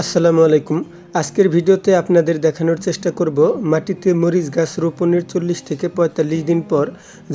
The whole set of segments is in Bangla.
আসসালামু আলাইকুম। আজকের ভিডিওতে আপনাদের দেখানোর চেষ্টা করব মাটিতে মরিচ গাছ রোপণের চল্লিশ থেকে পঁয়তাল্লিশ দিন পর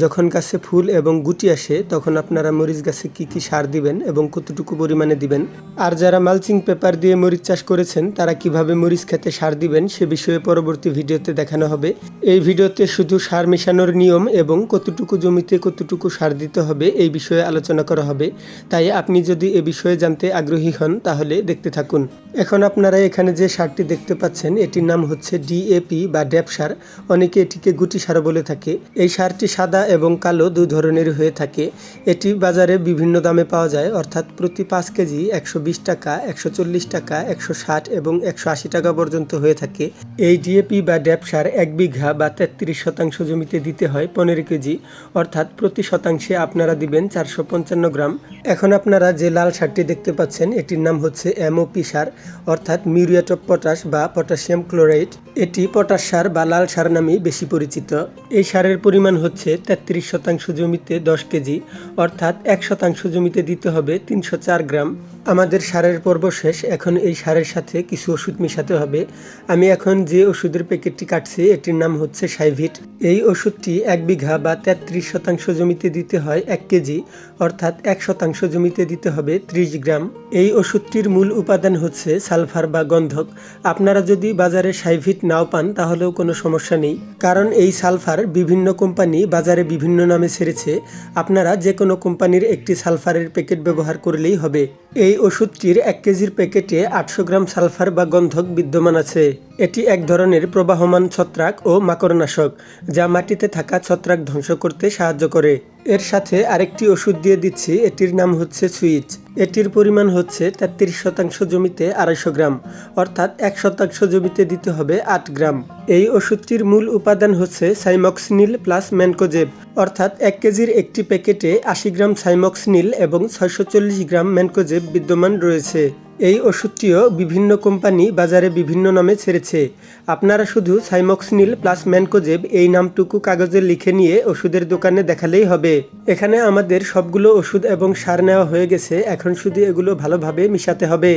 যখন গাছে ফুল এবং গুটি আসে, তখন আপনারা মরিচ গাছে কি কি সার দিবেন এবং কতটুকু পরিমাণে দিবেন? আর যারা মালচিং পেপার দিয়ে মরিচ চাষ করেছেন, তারা কীভাবে মরিচ খেতে সার দিবেন সে বিষয়ে পরবর্তী ভিডিওতে দেখানো হবে। এই ভিডিওতে শুধু সার মেশানোর নিয়ম এবং কতটুকু জমিতে কতটুকু সার দিতে হবে এই বিষয়ে আলোচনা করা হবে। তাই আপনি যদি এ বিষয়ে জানতে আগ্রহী হন, তাহলে দেখতে থাকুন। এখন আপনারা এখানে যে সারটি দেখতে পাচ্ছেন। এটির নাম হচ্ছে ডিএপি বা ড্যাপ সার। অনেকে এটিকে গুটি সার বলে থাকে। এই সারটি সাদা এবং কালো দুই ধরনের হয়ে থাকে। এটি বাজারে বিভিন্ন দামে পাওয়া যায়। অর্থাৎ প্রতি পাঁচ কেজি একশো বিশ টাকা, একশো চল্লিশ টাকা, একশো ষাট এবং একশো আশি টাকা পর্যন্ত হয়ে থাকে। এই ডিএপি বা ড্যাপ সার এক বিঘা বা তেত্রিশ শতাংশ জমিতে দিতে হয় পনেরো কেজি। অর্থাৎ প্রতি শতাংশে আপনারা দিবেন চারশো পঞ্চান্ন গ্রাম। এখন আপনারা যে লাল সারটি দেখতে পাচ্ছেন, এটির নাম হচ্ছে এমওপি সার। অর্থাৎ মিউরিয়েট অফ পটাশ বা পটাশিয়াম ক্লোরাইড, এটি পটাশ সার বা লাল সার নামে বেশি পরিচিত। এই সারের পরিমাণ হচ্ছে তেত্রিশ শতাংশ জমিতে দশ কেজি, অর্থাৎ এক শতাংশ জমিতে দিতে হবে তিনশো চার গ্রাম। আমাদের সারের পর্ব শেষ। এখন এই সারের সাথে কিছু ওষুধ মিশাতে হবে। আমি এখন যে ওষুধের প্যাকেটটি কাটছি, এটির নাম হচ্ছে সাইভিট। এই ওষুধটি এক বিঘা বা তেত্রিশ শতাংশ জমিতে দিতে হয় এক কেজি, অর্থাৎ এক শতাংশ জমিতে দিতে হবে ত্রিশ গ্রাম। এই ওষুধটির মূল উপাদান হচ্ছে সালফার বা গন্ধক। আপনারা যদি বাজারে সাইভিট নাও পান, তাহলেও কোনো সমস্যা নেই। কারণ এই সালফার বিভিন্ন কোম্পানি বাজারে বিভিন্ন নামে ছেড়েছে। আপনারা যে কোনো কোম্পানির একটি সালফারের প্যাকেট ব্যবহার করলেই হবে। এই ওষুধটির এক কেজির প্যাকেটে আটশো গ্রাম সালফার বা গন্ধক বিদ্যমান আছে। এটি এক ধরনের প্রবাহমান ছত্রাক ও মাকড়নাশক, যা মাটিতে থাকা ছত্রাক ধ্বংস করতে সাহায্য করে। এর সাথে আরেকটি ওষুধ দিয়ে দিচ্ছি, এটির নাম হচ্ছে সুইচ। এটির পরিমাণ হচ্ছে তেত্রিশ শতাংশ জমিতে আড়াইশো গ্রাম, অর্থাৎ এক শতাংশ জমিতে দিতে হবে আট গ্রাম। এই ওষুধটির মূল উপাদান হচ্ছে সাইমক্সিনিল প্লাস ম্যানকোজেব, অর্থাৎ এক কেজির একটি প্যাকেটে আশি গ্রাম সাইমক্সিনিল এবং ছয়শো চল্লিশ গ্রাম ম্যানকোজেব বিদ্যমান রয়েছে। এই ওষুধটিও বিভিন্ন কোম্পানি বাজারে বিভিন্ন নামে ছেড়েছে। আপনারা শুধু সাইমক্সিনিল প্লাস ম্যানকোজেব এই নামটুকু কাগজে লিখে নিয়ে ওষুধের দোকানে দেখালেই হবে। এখানে আমাদের সবগুলো ওষুধ এবং সার নেওয়া হয়ে গেছে, এখন শুধু এগুলো ভালোভাবে মিশাতে হবে।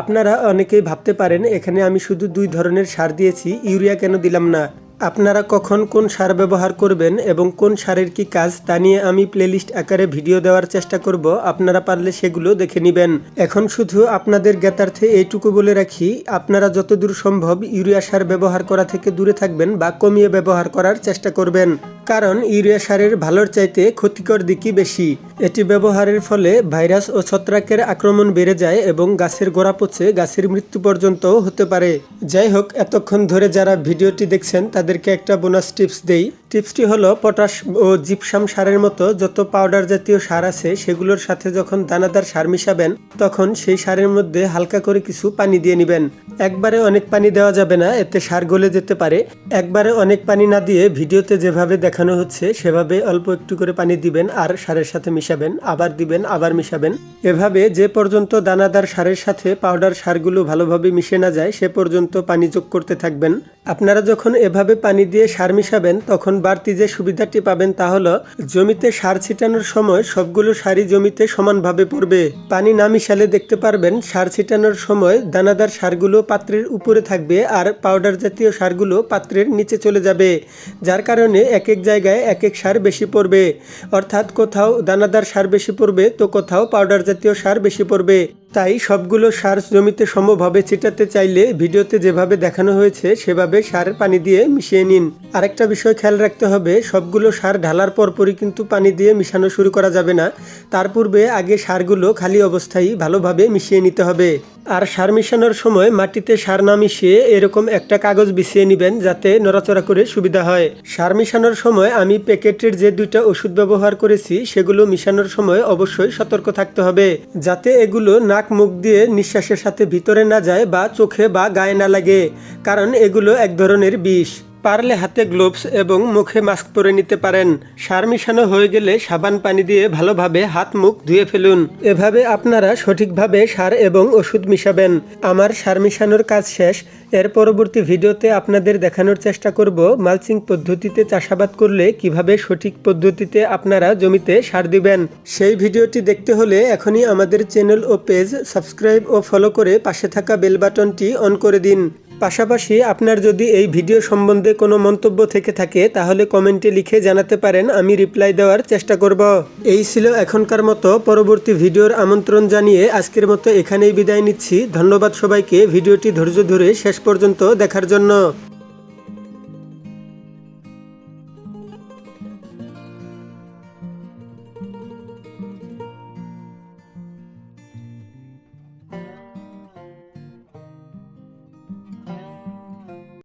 আপনারা অনেকেই ভাবতে পারেন, এখানে আমি শুধু দুই ধরনের সার দিয়েছি, ইউরিয়া কেন দিলাম না? আপনারা কখন কোন সার ব্যবহার করবেন এবং কোন সারের কি কাজ তা নিয়ে আমি প্লেলিস্ট আকারে ভিডিও দেওয়ার চেষ্টা করব, আপনারা পারলে সেগুলো দেখে নেবেন। এখন শুধু আপনাদের জ্ঞাতার্থে এইটুকু বলে রাখি, আপনারা যতদূর সম্ভব ইউরিয়া সার ব্যবহার করা থেকে দূরে থাকবেন বা কমিয়ে ব্যবহার করার চেষ্টা করবেন। কারণ ইউরিয়া সারের ভালোর চাইতে ক্ষতিকর দিকই বেশি। এটি ব্যবহারের ফলে ভাইরাস ও ছত্রাকের আক্রমণ বেড়ে যায় এবং গাছের গোড়া পচে গাছের মৃত্যু পর্যন্তও হতে পারে। যাই হোক, এতক্ষণ ধরে যারা ভিডিওটি দেখছেন তাদেরকে একটা বোনাস টিপস দেই। টিপসটি হলো পটাশ ও জিপসাম সারের মতো যত পাউডার জাতীয় সার আছে, সেগুলোর সাথে যখন দানাদার সার মিশাবেন, তখন সেই সারের মধ্যে হালকা করে কিছু পানি দিয়ে নেবেন। একবারে অনেক পানি দেওয়া যাবে না, এতে সার গলে যেতে পারে। একবারে অনেক পানি না দিয়ে ভিডিওতে যেভাবে দেখানো হচ্ছে, সেভাবে অল্প একটু করে পানি দিবেন আর সারের সাথে মিশাবেন, আবার দিবেন, আবার মিশাবেন। এভাবে যে পর্যন্ত দানাদার সারের সাথে পাউডার সারগুলো ভালোভাবে মিশে না যায়, সে পর্যন্ত পানি যোগ করতে থাকবেন। আপনারা যখন এভাবে পানি দিয়ে সার মিশাবেন, তখন বাড়তি যে সুবিধাটি পাবেন তা হলো জমিতে সার ছিটানোর সময় সবগুলো সারই জমিতে সমানভাবে পড়বে। পানি না মিশালে দেখতে পারবেন সার ছিটানোর সময় দানাদার সারগুলো পাত্রের উপরে থাকবে আর পাউডার জাতীয় সারগুলো পাত্রের নিচে চলে যাবে, যার কারণে এক এক জায়গায় এক এক সার বেশি পড়বে। অর্থাৎ কোথাও দানাদার সার বেশি পড়বে, তো কোথাও পাউডার জাতীয় সার বেশি পড়বে। তাই সবগুলো সার জমিতে সমভাবে ছিটাতে চাইলে ভিডিওতে যেভাবে দেখানো হয়েছে, সেভাবে সার পানি দিয়ে মিশিয়ে নিন। আরেকটা বিষয় খেয়াল রাখতে হবে, সবগুলো সার ঢালার পরপরই কিন্তু পানি দিয়ে মিশানো শুরু করা যাবে না। তার পূর্বে আগে সারগুলো খালি অবস্থায় ভালোভাবে মিশিয়ে নিতে হবে। আর সার মিশানোর সময় মাটিতে সার না মিশিয়ে এরকম একটা কাগজ বিছিয়ে নেবেন যাতে নড়াচড়া করে সুবিধা হয়। সার মিশানোর সময় আমি প্যাকেটের যে দুইটা ওষুধ ব্যবহার করেছি, সেগুলো মিশানোর সময় অবশ্যই সতর্ক থাকতে হবে, যাতে এগুলো নাক মুখ দিয়ে নিঃশ্বাসের সাথে ভিতরে না যায় বা চোখে বা গায়ে না লাগে, কারণ এগুলো এক ধরনের বিষ। পারলে হাতে গ্লোভস এবং মুখে মাস্ক পরে নিতে পারেন। সার মিশানো হয়ে গেলে সাবান পানি দিয়ে ভালোভাবে হাত মুখ ধুয়ে ফেলুন। এভাবে আপনারা সঠিকভাবে সার এবং ওষুধ মিশাবেন। আমার সার মিশানোর কাজ শেষ। এর পরবর্তী ভিডিওতে আপনাদের দেখানোর চেষ্টা করব মালচিং পদ্ধতিতে চাষাবাদ করলে কীভাবে সঠিক পদ্ধতিতে আপনারা জমিতে সার দিবেন। সেই ভিডিওটি দেখতে হলে এখনই আমাদের চ্যানেল ও পেজ সাবস্ক্রাইব ও ফলো করে পাশে থাকা বেল বাটনটি অন করে দিন। পাশাপাশি আপনার যদি এই ভিডিও সম্বন্ধে কোনো মন্তব্য থেকে থাকে, তাহলে কমেন্টে লিখে জানাতে পারেন, আমি রিপ্লাই দেওয়ার চেষ্টা করব। এই ছিল এখনকার মতো পরবর্তী ভিডিওর আমন্ত্রণ জানিয়ে আজকের মতো এখানেই বিদায় নিচ্ছি। ধন্যবাদ সবাইকে। ভিডিওটি ধৈর্য ধরে শেষ পর্যন্ত দেখার জন্য।